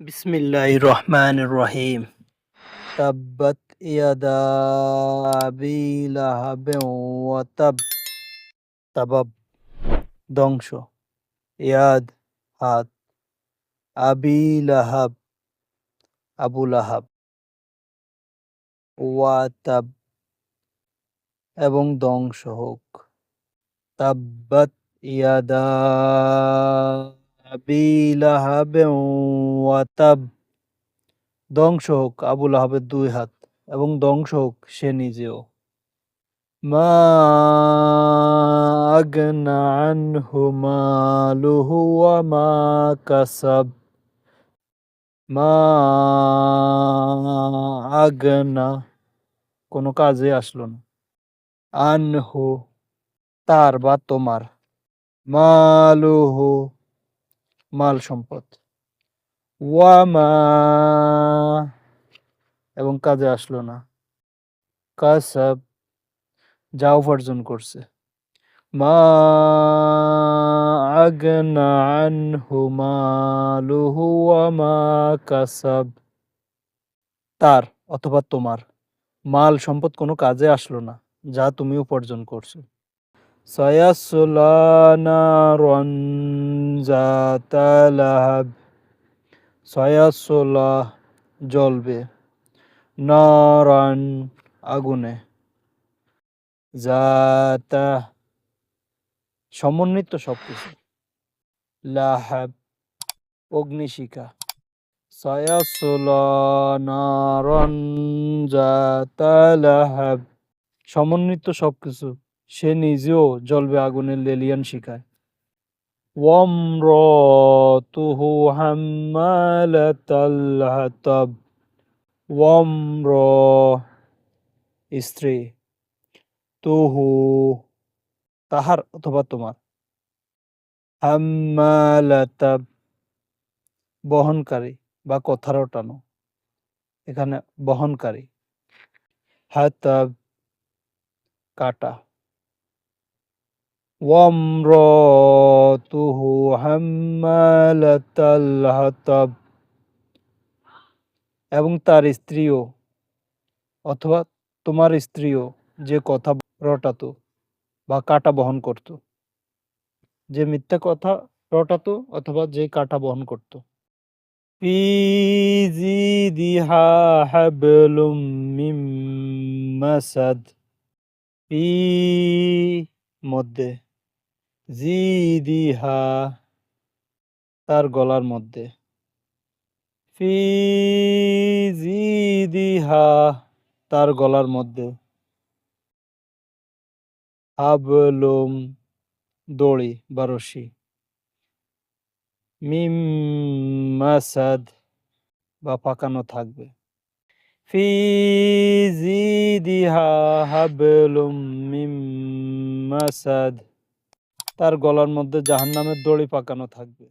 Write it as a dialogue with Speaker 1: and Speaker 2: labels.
Speaker 1: বিসমিল্লাহ রহমান রহিম। তাব্বাত ইয়াদা আবি লাহাবে ওয়া তাব। তাবাব, ধ্বংস। ইয়াদ, হাত। আবি লাহাব, আবু লাহাব। এবং ধ্বংস হোক। তাব্বাত ইয়াদা আবি লাহাবে ধ্বংস হোক আবুল আহাবের দুই হাত এবং ধ্বংস হোক সে নিজেও। মা আগনা আনহু মালুহু ওয়া মা কাসাব। মা আগনা কোনো কাজে আসলো না। আনহু তার বা তোমার। মালুহু মাল সম্পদ। ওয়ামা। এবং কাজে আসলো না। কাসাব যা উপার্জন করছে। মা আগনা কাসাব। তার অথবা তোমার মাল সম্পদ কোনো কাজে আসলো না, যা তুমি উপার্জন করছ। সয়াসলা নারন জাতা লাহাব। সয়াসলা জ্বলবে, নারান আগুনে। জাতা, সমন্বিত সবকিছু। লাহাব, অগ্নিশিখা। সয়াসলা নারন জাতা লাহাব, সমন্বিত সবকিছু। সে নিজেও জ্বলবে আগুনের লেলিয়ান শিখায় وامرأته حمالة الحطب ওয়াম্র স্ত্রী তুহু তাহার অথবা তোমার হাম্মালাতাব বহনকারী বা কথা রটানো এখানে বহনকারী হাতাব কাটা ওয়ামরাতুহু হাম্মালাতাল হাতাব এবং তার স্ত্রীও, অথবা তোমার স্ত্রীও যে কথা রটাতো বা কাটা বহন করত, যে মিথ্যা কথা রটাতো অথবা যে কাটা বহন করত। মধ্যে। জিদিহা, তার গলার মধ্যে। ফি জিদিহা, তার গলার মধ্যে। হাবলুম, দড়ি বা রশি। মিম মাসাদ বা পাকানো থাকবে। ফি জিদিহা, হাবলুম, মিম মাসাদ। তার গলার মধ্যে জাহান্নামের দড়ি পাকানো থাকবে।